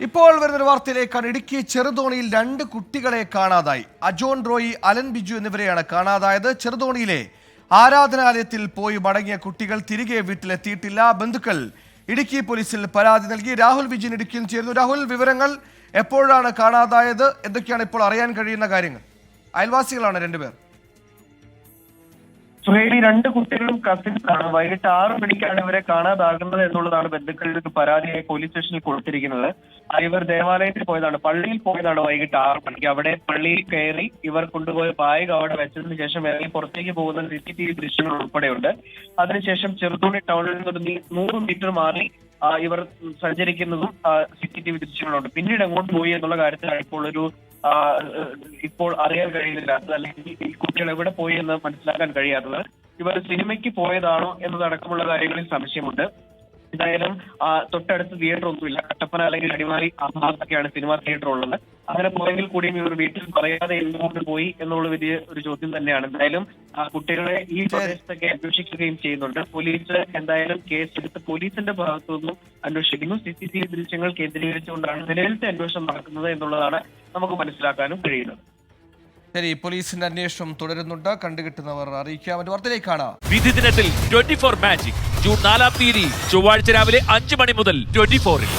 ഇപ്പോൾ വരുന്നൊരു വാർത്തയിലേക്കാണ്. ഇടുക്കി ചെറുതോണിയിൽ രണ്ട് കുട്ടികളെ കാണാതായി. അജോൺ റോയി അലൻ ബിജു എന്നിവരെയാണ് കാണാതായത്. ചെറുതോണിയിലെ ആരാധനാലയത്തിൽ പോയി മടങ്ങിയ കുട്ടികൾ തിരികെ വീട്ടിലെത്തിയിട്ടില്ല. ബന്ധുക്കൾ ഇടുക്കി പോലീസിൽ പരാതി നൽകി. രാഹുൽ വിജയൻ ഇടുക്കിയിൽ ചേർന്നു രാഹുൽ വിവരങ്ങൾ എപ്പോഴാണ് കാണാതായത്? എന്തൊക്കെയാണ് ഇപ്പോൾ അറിയാൻ കഴിയുന്ന കാര്യങ്ങൾ? അയൽവാസികളാണ് രണ്ടുപേർ. സുഹേലി രണ്ട് കുട്ടികളും കസിൻസ് ആണ് വൈകിട്ട് ആറ് മണിക്കാണ് ഇവരെ കാണാതാകുന്നത് എന്നുള്ളതാണ് ബന്ധുക്കളുടെ പരാതിയായി പോലീസ് സ്റ്റേഷനിൽ കൊടുത്തിരിക്കുന്നത്. ഇവർ ദേവാലയത്തിൽ പോയതാണ്. പള്ളിയിൽ പോയതാണ് വൈകിട്ട് ആറ് മണിക്ക്. അവിടെ പള്ളിയിൽ കയറി ഇവർ കൊണ്ടുപോയ ബാഗ് അവിടെ വെച്ചതിന് ശേഷം ഇറങ്ങി പുറത്തേക്ക് പോകുന്ന സി സി ടി വി ദൃശ്യങ്ങൾ ഉൾപ്പെടെയുണ്ട്. അതിനുശേഷം ചെറുതോണി ടൗണിൽ നിന്നൊരു നീ- നൂറ് മീറ്റർ മാറി ഇവർ സഞ്ചരിക്കുന്നതും സി സി ടി വി ദൃശ്യങ്ങളുണ്ട്. പിന്നീട് എങ്ങോട്ട് പോയി എന്നുള്ള കാര്യത്തിലാണ് ഇപ്പോൾ ഒരു ഇപ്പോൾ അറിയാൻ കഴിയുന്നില്ല. അത് അല്ലെങ്കിൽ ഈ കുട്ടികൾ എവിടെ പോയി എന്ന് മനസ്സിലാക്കാൻ കഴിയാത്തത്. ഇവർ സിനിമയ്ക്ക് പോയതാണോ എന്നതടക്കമുള്ള കാര്യങ്ങളിൽ സംശയമുണ്ട്. എന്തായാലും തൊട്ടടുത്ത് തിയേറ്റർ ഒന്നുമില്ല. കട്ടപ്പന അല്ലെങ്കിൽ അടിമാലി ആ ഭാഗത്തൊക്കെയാണ് സിനിമ തിയേറ്റർ ഉള്ളത്. അങ്ങനെ പോയെങ്കിൽ കൂടിയും ഇവർ വീട്ടിൽ പറയാതെ എന്തുകൊണ്ട് പോയി എന്നുള്ള വലിയ ഒരു ചോദ്യം തന്നെയാണ്. എന്തായാലും ആ കുട്ടികളെ ഈ പ്രദേശത്തൊക്കെ അന്വേഷിക്കുകയും ചെയ്യുന്നുണ്ട്. പോലീസ് എന്തായാലും കേസ് എടുത്ത് പോലീസിന്റെ ഭാഗത്തു നിന്നും അന്വേഷിക്കുന്നു. സി സി ടി വി ദൃശ്യങ്ങൾ കേന്ദ്രീകരിച്ചുകൊണ്ടാണ് നിലവിലത്തെ അന്വേഷണം നടക്കുന്നത് എന്നുള്ളതാണ് നമുക്ക് മനസ്സിലാക്കാനും കഴിയുന്നത്. ശരി പോലീസിന്റെ അന്വേഷണം തുടരുന്നുണ്ട്. കണ്ടുകിട്ടുന്നവർ അറിയിക്കാം. മറ്റു വാർത്തയിലേക്കാണ്. വിധി ദിനത്തിൽ ട്വന്റി ഫോർ മാജിക് ജൂൺ നാലാം തീയതി ചൊവ്വാഴ്ച രാവിലെ അഞ്ച് മണി മുതൽ ട്വന്റി ഫോറിൽ